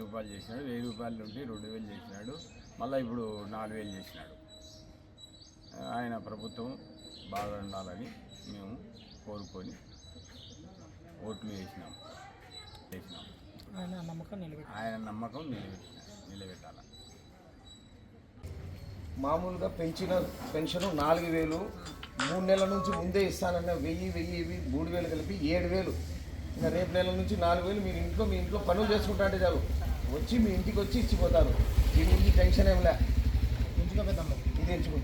రూపాయలు చేసినాడు వెయ్యి రూపాయల నుండి రెండు వేలు చేసినాడు మళ్ళీ ఇప్పుడు నాలుగు వేలు చేసినాడు. ఆయన ప్రభుత్వం బాగా ఉండాలని మేము కోరుకొని ఓట్లు వేసినాం వేసినాం. ఆయన నమ్మకం నిలబెట్టి ఆయన నమ్మకం నిలబెట్టిన నిలబెట్టాలి? మామూలుగా పెంచిన పెన్షన్ నాలుగు వేలు మూడు నెలల నుంచి ముందే ఇస్తానన్న వెయ్యి వెయ్యి ఇవి మూడు వేలు కలిపి ఏడు వేలు ఇంకా రేపు నెల నుంచి నాలుగు వేలు మీరు ఇంట్లో మీ ఇంట్లో పనులు చేసుకుంటా అంటే చాలు. వచ్చి మీ ఇంటికి వచ్చి ఇచ్చిపోతారు. దీని గురించి టెన్షన్ ఏం లే. ఇది వస్తుంది.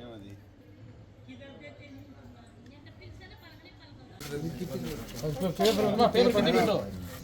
ఏమది?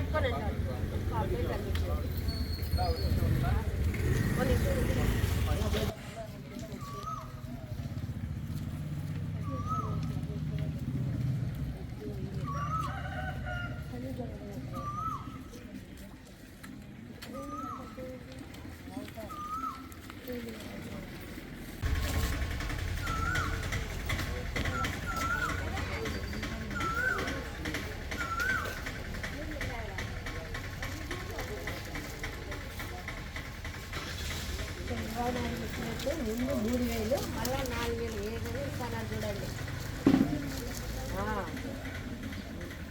कट करे చంద్రబాబు చెప్పినట్టు ముందు మూడు వేలు మళ్ళా నాలుగు వేలు. ఏ